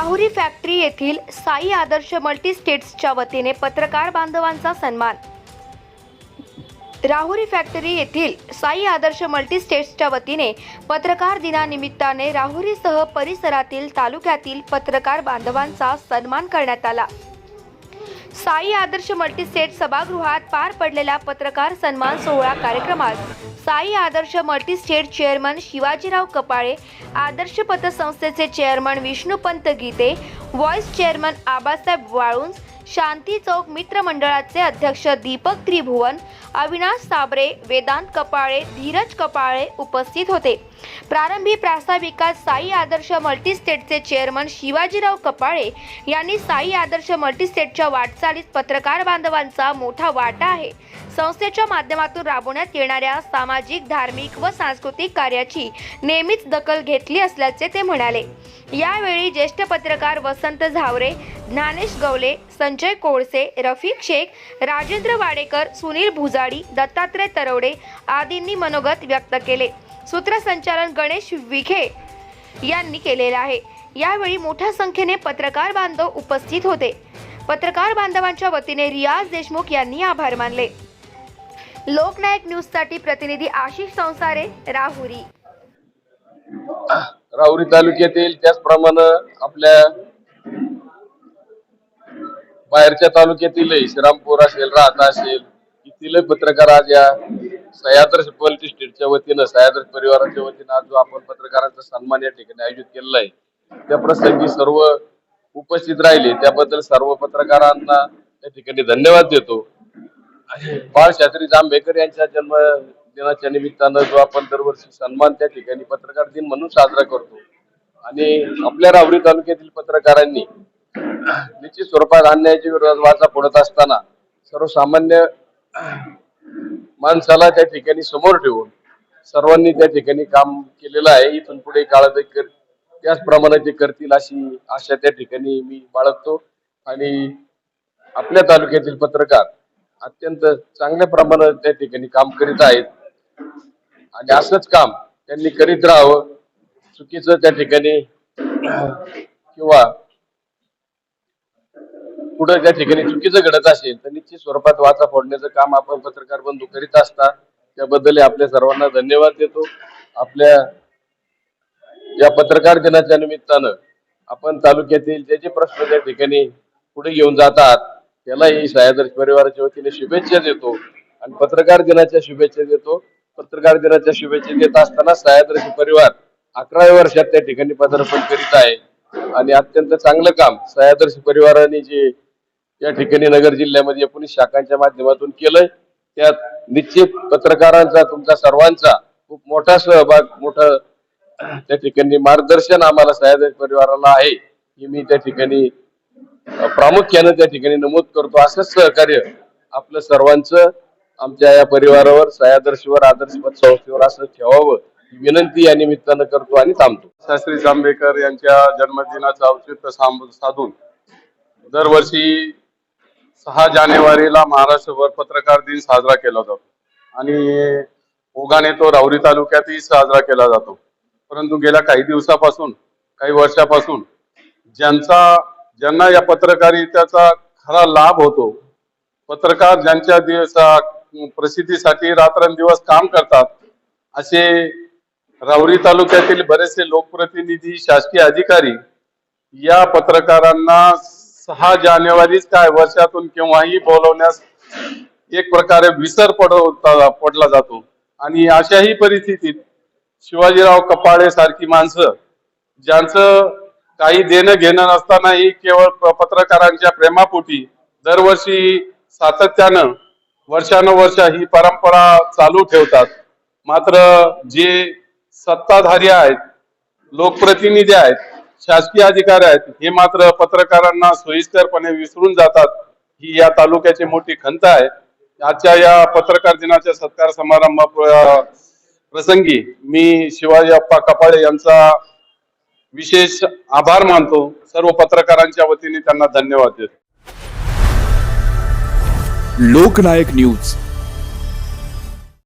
Rahuri factory येथील साई आदर्श मल्टीस्टेट्सच्या वतीने पत्रकार बांधवांचा सन्मान. राहुरी फॅक्टरी येथील साई आदर्श मल्टीस्टेट्सच्या वतीने पत्रकार दिनानिमित्ताने राहुरीसह परिसरातील तालुक्यातील पत्रकार बांधवांचा सन्मान करण्यात आला. साई आदर्श मल्टीस्टेट सभागृहात पार पडलेल्या पत्रकार सन्मान सोहळा कार्यक्रमात Sai Adarsh multistate chairman Shivajirao Kapale Adarsh पतसंस्थेचे chairman Vishnupant Gite vice chairman Abasaheb Walunj Shanti Chowk मित्रमंडळाचे अध्यक्ष दीपक त्रिभुवन अविनाश साबरे वेदांत कपाळे धीरज कपाळे उपस्थित होते. प्रारंभी प्रास्ताविकात साई आदर्श मल्टीस्टेटचे चेअरमन शिवाजीराव कपाळे यांनी साई आदर्श मल्टीस्टेटच्या वाटचालीत पत्रकार बांधवांचा मोठा वाटा आहे. संस्थेच्या माध्यमातून राबवण्यात येणाऱ्या सामाजिक धार्मिक व सांस्कृतिक कार्याची नेहमीच दखल घेतली असल्याचे ते म्हणाले. यावेळी ज्येष्ठ पत्रकार वसंत झावरे ज्ञानेश गवले संजय कोळसे रफिक शेख राजेंद्र वाडेकर सुनील भुजाडी दत्तात्रय तरवडे आदींनी मनोगत व्यक्त केले. सूत्रसंचालन गणेश विखे यांनी केलेले आहे. यावेळी मोठ्या संख्येने पत्रकार बांधव उपस्थित होते. पत्रकार बांधवांच्या वतीने रियाज देशमुख यांनी आभार मानले. लोकनायक न्यूजसाठी प्रतिनिधी आशिष संसारे राहुरी. राहुरी तालुक्यातील त्याचप्रमाणे आपल्या बाहेरच्या तालुक्यातीलही श्रीरामपूर असेल राहता असेल इथील पत्रकार आज या सह्याद्र पॉलिटी स्टेटच्या वतीनं सह्याद्र परिवाराच्या वतीनं आज जो आपण पत्रकारांचा सन्मान या ठिकाणी आयोजित केलेला आहे त्या प्रसंगी सर्व उपस्थित राहिले. त्याबद्दल सर्व पत्रकारांना त्या ठिकाणी धन्यवाद देतो. बाळ शास्त्री जांभेकर यांच्या जन्म दिनाच्या निमित्तानं जो आपण दरवर्षी सन्मान त्या ठिकाणी पत्रकार दिन म्हणून साजरा करतो. आणि आपल्या राहुरी तालुक्यातील पत्रकारांनी निश्चित स्वरूपात अन्यायाच्या विरोधात वाचा फोडत असताना सर्वसामान्य माणसाला त्या ठिकाणी समोर ठेवून सर्वांनी त्या ठिकाणी काम केलेलं आहे. इथून पुढे काळात त्याच कर- ते करतील अशी आशा त्या ठिकाणी मी बाळगतो. आणि आपल्या तालुक्यातील पत्रकार अत्यंत चांगल्या प्रमाणात त्या ठिकाणी काम करीत आहेत. आणि असंच काम त्यांनी करीत राहावं. चुकीचं त्या ठिकाणी किंवा कुठं त्या ठिकाणी चुकीचं घडत असेल तर निश्चित स्वरूपात वाचा फोडण्याचं काम आपण पत्रकार बंधू करीत असता. त्याबद्दल आपल्या सर्वांना धन्यवाद देतो. आपल्या या पत्रकार दिनाच्या निमित्तानं आपण तालुक्यातील जे जे प्रश्न त्या ठिकाणी पुढे घेऊन जातात त्यालाही सह्याद्री परिवाराच्या वतीने शुभेच्छा देतो आणि पत्रकार दिनाच्या शुभेच्छा देतो. पत्रकार दिनाच्या शुभेच्छा देत असताना सह्याद्री परिवार अकराव्या वर्षात त्या ठिकाणी पदार्पण करीत आहे. आणि अत्यंत चांगलं काम सह्याद्री परिवाराने जे या ठिकाणी नगर जिल्ह्यामध्ये एकोणीस शाखांच्या माध्यमातून केलंय. त्यात निश्चित पत्रकारांचा तुमचा सर्वांचा खूप मोठा सहभाग मोठा त्या ठिकाणी मार्गदर्शन आम्हाला सह्याद्री परिवाराला आहे हे मी त्या ठिकाणी प्रामुख्याने प्रामुख्यानं त्या ठिकाणी नमूद करतो. असंच सहकार्य आपलं सर्वांचं आमच्या या परिवारावर सह्यादर्शीवर आदर्शपद संस्थेवर असं ठेवावं विनंती या निमित्तानं करतो आणि थांबतो. शास्त्री जांभेकर यांच्या जन्मदिनाचं औचित्य साधून दरवर्षी सहा जानेवारीला महाराष्ट्रभर पत्रकार दिन साजरा केला जातो. आणि ओघाने तो राहुरी तालुक्यातही साजरा केला जातो. परंतु गेल्या काही दिवसापासून काही वर्षापासून ज्यांचा ज्यांना या पत्रकारितेचा खरा लाभ होतो पत्रकार ज्यांच्या दिवसा प्रसिद्धीसाठी रात्रंदिवस काम करतात असे राहुरी तालुक्यातील बरेचसे लोकप्रतिनिधी शासकीय अधिकारी या पत्रकारांना सहा जानेवारीच काय वर्षातून केव्हाही बोलवण्यास एक प्रकारे विसर पडवता पडला जातो. आणि अशाही परिस्थितीत शिवाजीराव कपाळे सारखी माणसं ज्यांचं काही देणं घेणं नसतानाही केवळ प- पत्रकारांच्या प्रेमापोटी दरवर्षी सातत्यानं वर्षानुवर्ष ही परंपरा चालू ठेवतात. मात्र जे सत्ताधारी आहेत लोकप्रतिनिधी आहेत शासकीय अधिकारी आहेत. हे मात्र पत्रकारांना सोयीस्करपणे विसरून जातात. ही या तालुक्याची मोठी खंत आहे. आजच्या या पत्रकार दिनाच्या सत्कार समारंभ प्रसंगी मी शिवाजी अप्पा कपाळे यांचा विशेष आभार मानतो. सर्व पत्रकारांच्या वतीने त्यांना धन्यवाद देतो. लोकनायक न्यूज.